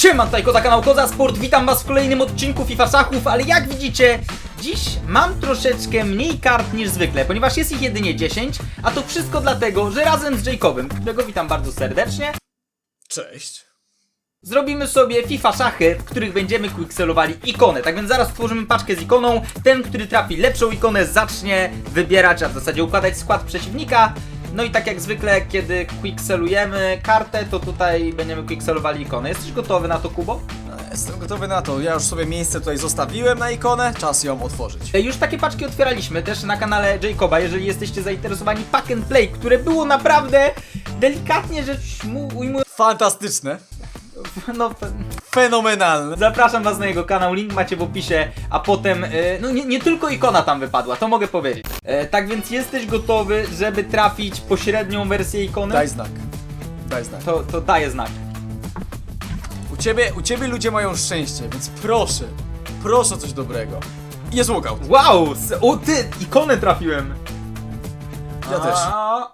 Siema, tutaj Koza kanał Koza Sport, witam was w kolejnym odcinku FIFA Szachów, ale jak widzicie, dziś mam troszeczkę mniej kart niż zwykle, ponieważ jest ich jedynie 10, a to wszystko dlatego, że razem z Jacobem, którego witam bardzo serdecznie, Cześć. zrobimy sobie FIFA Szachy, w których będziemy quickselowali ikonę. Tak więc zaraz stworzymy paczkę z ikoną, ten, który trafi lepszą ikonę zacznie wybierać, a w zasadzie układać skład przeciwnika, no i tak jak zwykle, kiedy quickselujemy kartę, to tutaj będziemy quickselowali ikonę. Jesteś gotowy na to, Kubo? Jestem gotowy na to. Ja już sobie miejsce tutaj zostawiłem na ikonę. Czas ją otworzyć. E, Już takie paczki otwieraliśmy też na kanale Jacoba, jeżeli jesteście zainteresowani pack and play, które było naprawdę delikatnie rzecz mu- ujmując, Fantastyczne. no Fenomenalne. zapraszam was na jego kanał, link macie w opisie, a potem, e, no nie, nie tylko ikona tam wypadła, to mogę powiedzieć. E, tak więc jesteś gotowy, żeby trafić pośrednią wersję ikony? Daj znak. Daj znak. To, to daję znak. U ciebie, u ciebie ludzie mają szczęście, więc proszę. Proszę o coś dobrego. Jest walkout. Wow, s- o ty, ikonę trafiłem. Ja też. A,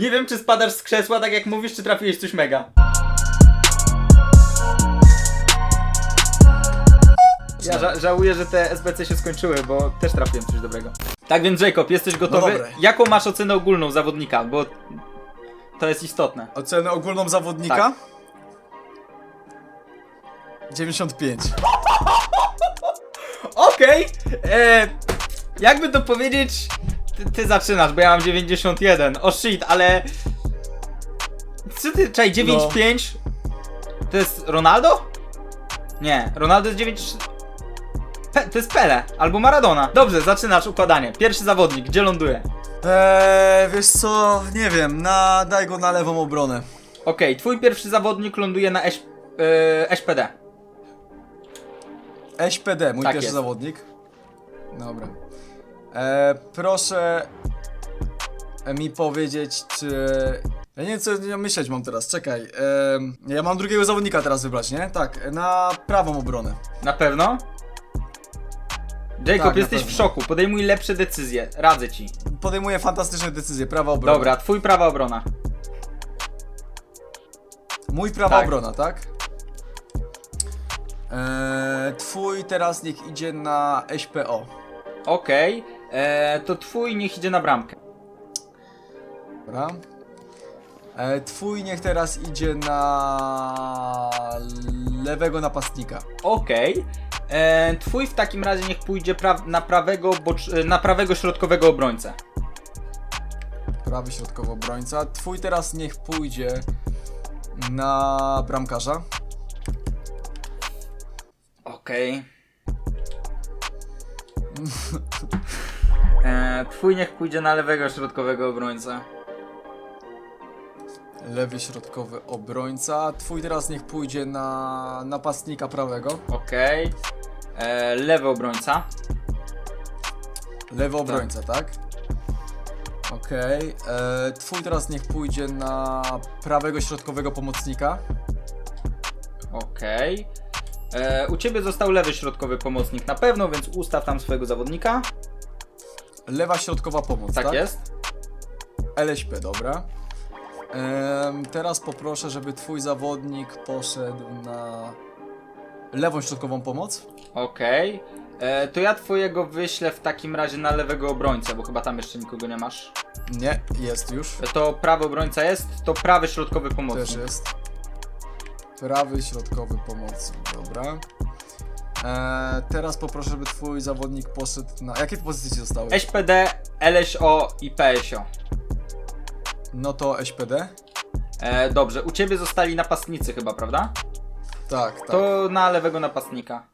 Nie wiem, czy spadasz z krzesła, tak jak mówisz, czy trafiłeś coś mega. Ja ża żałuję, że te SBC się skończyły, bo też trafiłem coś dobrego. Tak więc, Jacob, jesteś gotowy? dobre. Jaką masz ocenę ogólną zawodnika? Bo to jest istotne. Ocenę ogólną zawodnika? Tak. 95. Okej, e, jakby to powiedzieć, ty, ty zaczynasz, bo ja mam 91. O shit, ale. Co ty, czekaj, 9,5? To jest Ronaldo? Nie, Ronaldo jest 9. Pe, to jest Pele albo Maradona. Dobrze, zaczynasz układanie. Pierwszy zawodnik, gdzie ląduje? Eee, wiesz co, nie wiem, na, daj go na lewą obronę. Okej, twój pierwszy zawodnik ląduje na Ś, e, SPD. SPD, mój Tak pierwszy jest. zawodnik. Dobra. E, proszę e, mi powiedzieć, czy. Ja nie wiem, co myśleć mam teraz, czekaj. em, ja mam drugiego zawodnika teraz wybrać, nie? Tak, na prawą obronę. Na pewno? Jacob, Tak, na jesteś w pewno. szoku, podejmuj lepsze decyzje, radzę ci. Podejmuję fantastyczne decyzje, prawa obrona. Dobra, twój prawa obrona. Mój prawa Tak. obrona, tak? E, twój teraz niech idzie na SPO. Okej, e, to twój niech idzie na bramkę. Dobra. E, twój niech teraz idzie na lewego napastnika. Okej, e, twój w takim razie niech pójdzie pra na, prawego bocz e, na prawego środkowego obrońcę. Prawy środkowy obrońca. Twój teraz niech pójdzie na bramkarza. Okej. e, twój niech pójdzie na lewego środkowego obrońcę. Lewy środkowy obrońca. Twój teraz niech pójdzie na napastnika prawego. Okej, e, lewy obrońca. Lewy obrońca, tak? Okej. E, Twój teraz niech pójdzie na prawego środkowego pomocnika. Okej. U ciebie został lewy środkowy pomocnik na pewno, więc ustaw tam swojego zawodnika. Lewa środkowa pomoc, Tak, tak? jest. LSP, dobra. Em, teraz poproszę, żeby twój zawodnik poszedł na lewą środkową pomoc. Okej. E, To ja twojego wyślę w takim razie na lewego obrońcę, bo chyba tam jeszcze nikogo nie masz. Nie, jest już. E, To prawy obrońca jest, to prawy środkowy Też pomocnik. jest. Prawy środkowy pomocnik, dobra. E, teraz poproszę, żeby twój zawodnik poszedł na... Jakie pozycje ci zostały? SPD, LSO i PSO. No to SPD. E, dobrze, u ciebie zostali napastnicy chyba, prawda? Tak, tak. To na lewego napastnika.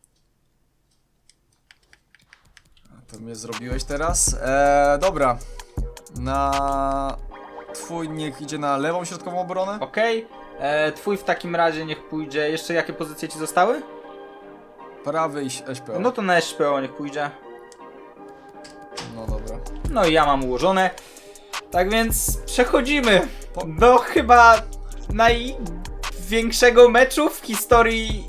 To mnie zrobiłeś teraz. E, dobra. Na... Twój niech idzie na lewą środkową obronę. Okej. E, Twój w takim razie niech pójdzie. Jeszcze jakie pozycje ci zostały? Prawy i SPO. No to na SPO niech pójdzie. no dobra. No i ja mam ułożone. Tak więc przechodzimy do chyba największego meczu w historii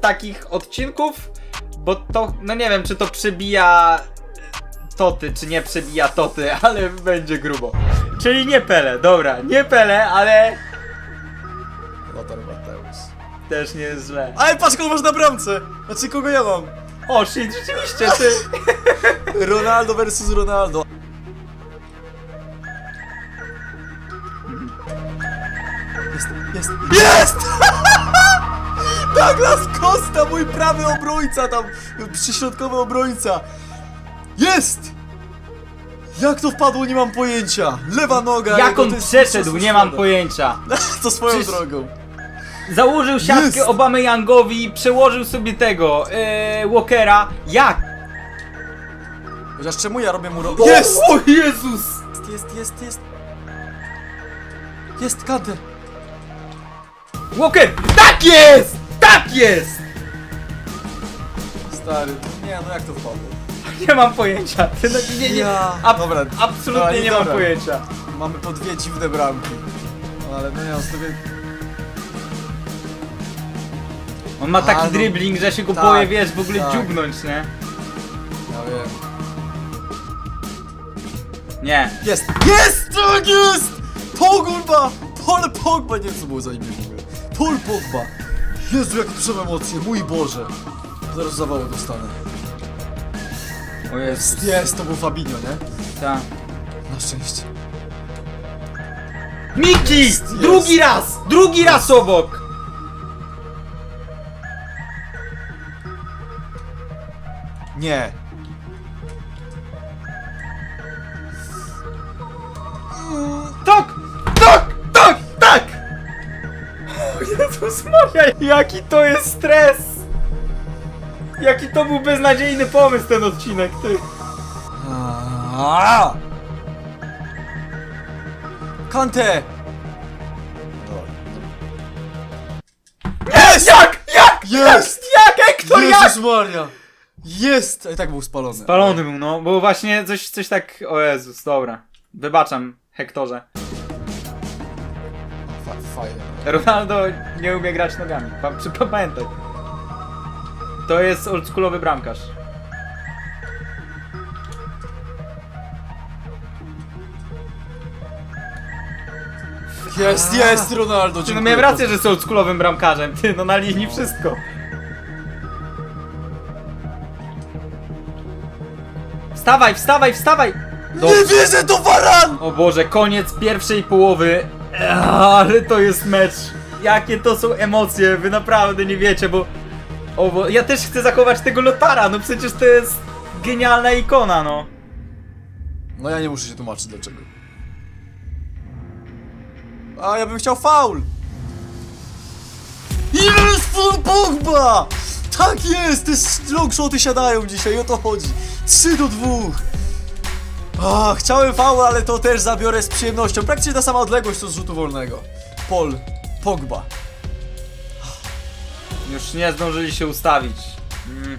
takich odcinków. Bo to, no nie wiem, czy to przebija Toty, czy nie przebija Toty, ale będzie grubo. Czyli nie Pele, dobra, nie Pele, ale. Też nie jest źle. Ale patrz kogo masz na bramce! Znaczy kogo ja mam? O shit, rzeczywiście, ty. Ronaldo versus Ronaldo. Jest, jest, jest! Douglas Costa, mój prawy obrońca tam, przyśrodkowy obrońca. Jest! Jak to wpadło, nie mam pojęcia. Lewa noga. Jak jego on to jest przeszedł, nie mam pojęcia. To swoją Przecież- drogą. Założył siatkę Jest! Obamy Youngowi i przełożył sobie tego, yy, Walkera. Jak? Chociaż czemu ja robię mu ro... Jest! O Jezus! Jest, jest, jest, jest. Jest Kante. Walker! Tak jest! Tak jest! Stary, nie no jak to wpadło? Nie mam pojęcia. Ty, no, nie, nie, Ja. ab, Dobra, absolutnie dobra, nie nie mam dobra. pojęcia. Mamy po dwie dziwne bramki. No ale no ja sobie... On ma taki A, no, dribbling, że się go tak, boję, wiesz, w ogóle tak. dziubnąć, nie? Ja wiem. Nie. Jest! Jest! Tak jest! Pogba! Paul Pogba! Nie wiem co było za imię w ogóle. Paul Pogba! Jezu, jakie są emocje, mój Boże! Zaraz zawału dostanę. O Jezus. Jest, to był Fabinho, nie? Tak. Na szczęście. Miki! Drugi raz! Drugi raz obok! Nie. Tak! Tak! Tak! Tak! O Jezus Maria, jaki to jest stres! Jaki to był beznadziejny pomysł ten odcinek, ty! Aaaa! Kante! Jest! Jak? Jak? Jest! Jak? Hektor, jak? Jezus Maria! Jest! I tak był spalony. Spalony był, no, bo właśnie coś, coś tak... O Jezus, dobra. Wybaczam, Hektorze. Fa- Fajnie. Ronaldo nie umie grać nogami, pa, przy- pa, pamiętaj. To jest oldschoolowy bramkarz. Jest, jest Ronaldo, Ty, no dziękuję. miałem rację, że jest oldschoolowym bramkarzem, ty, no na linii wszystko. Wstawaj, wstawaj, wstawaj! Nie wierzę, to Varan! O Boże, koniec pierwszej połowy, Eee, ale to jest mecz. Jakie to są emocje, wy naprawdę nie wiecie, bo... O, bo ja też chcę zachować tego Lotara, no przecież to jest genialna ikona, no. No ja nie muszę się tłumaczyć dlaczego. A ja bym chciał faul! Jest Paul Pogba! Tak jest! Te longshoty siadają dzisiaj, o to chodzi. 3 do 2. A, chciałem faul, ale to też zabiorę z przyjemnością. Praktycznie ta sama odległość co z rzutu wolnego. Paul Pogba. Już nie zdążyli się ustawić. Mm.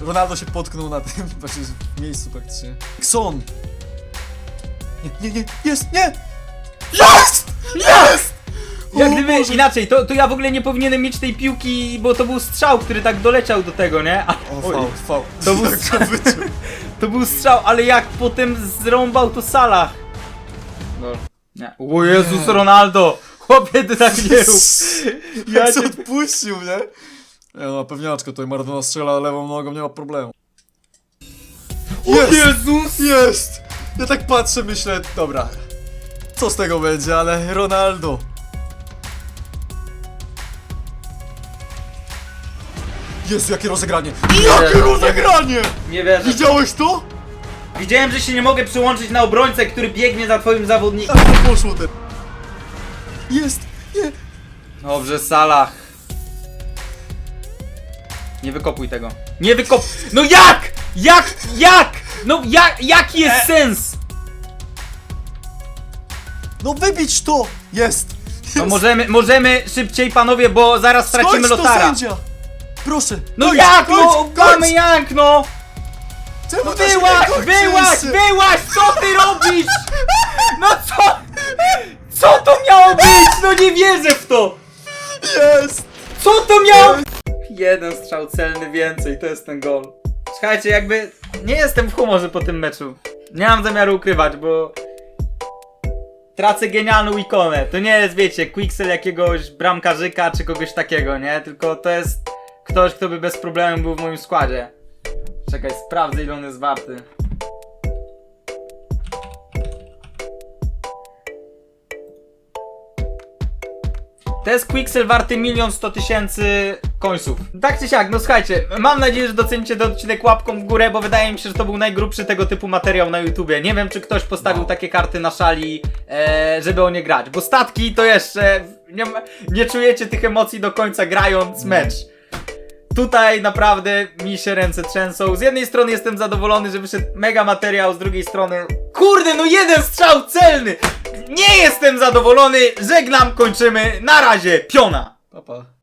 Ronaldo się potknął na tym właśnie w miejscu praktycznie. Son! Nie, nie, nie, jest, nie! Jest! Jest! Jak gdyby Boże. inaczej, to, to ja w ogóle nie powinienem mieć tej piłki, bo to był strzał, który tak doleciał do tego, nie? A, O, oj, faul, faul. To był Jak strzał. to był strzał, ale jak potem zrąbał to Salah. No. Nie. O Jezus Nie. Ronaldo! Chłopie, ty tak nie rób. Ja Jak się cię... odpuścił, nie? Nie no, pewniaczko, tutaj Maradona strzela lewą nogą, nie ma problemu. O Jest! Jezus! Jest! Ja tak patrzę, myślę, dobra. Co z tego będzie, ale Ronaldo. Jezu, jakie rozegranie! Jakie rozegranie! Nie wierzę. Widziałeś to? Widziałem, że się nie mogę przyłączyć na obrońcę, który biegnie za twoim zawodnikiem. Tak to poszło ten. Jest! Nie! Dobrze, Salah. Nie wykopuj tego. Nie wykop... No jak? Jak? Jak? No jak? Jaki jest E. sens? No wybić to! Jest! No możemy, możemy szybciej panowie, bo zaraz stracimy Skończ to, Lotara. sędzia! Proszę! No kończ, jak kończ, no? kończ! Mamy jak no? Czemu też nie kończysz? Co ty robisz? No co? Co to miało być? No nie wierzę w to! Jest! Co to miało? Jeden strzał celny więcej, to jest ten gol. Słuchajcie, jakby nie jestem w humorze po tym meczu. Nie mam zamiaru ukrywać, bo tracę genialną ikonę. To nie jest, wiecie, Quixel jakiegoś bramkarzyka czy kogoś takiego, nie? Tylko to jest ktoś, kto by bez problemu był w moim składzie. Czekaj, sprawdzę ile on jest warty. To jest Quixel warty milion sto tysięcy końców. Tak czy siak, no słuchajcie, mam nadzieję, że docenicie ten odcinek łapką w górę, bo wydaje mi się, że to był najgrubszy tego typu materiał na YouTubie. Nie wiem, czy ktoś postawił No. takie karty na szali, e, żeby o nie grać, bo statki to jeszcze nie, nie czujecie tych emocji do końca grając mecz. Tutaj naprawdę mi się ręce trzęsą. Z jednej strony jestem zadowolony, że wyszedł mega materiał, z drugiej strony... Kurde, no jeden strzał celny! Nie jestem zadowolony, żegnam, kończymy, na razie, piona! Pa, pa.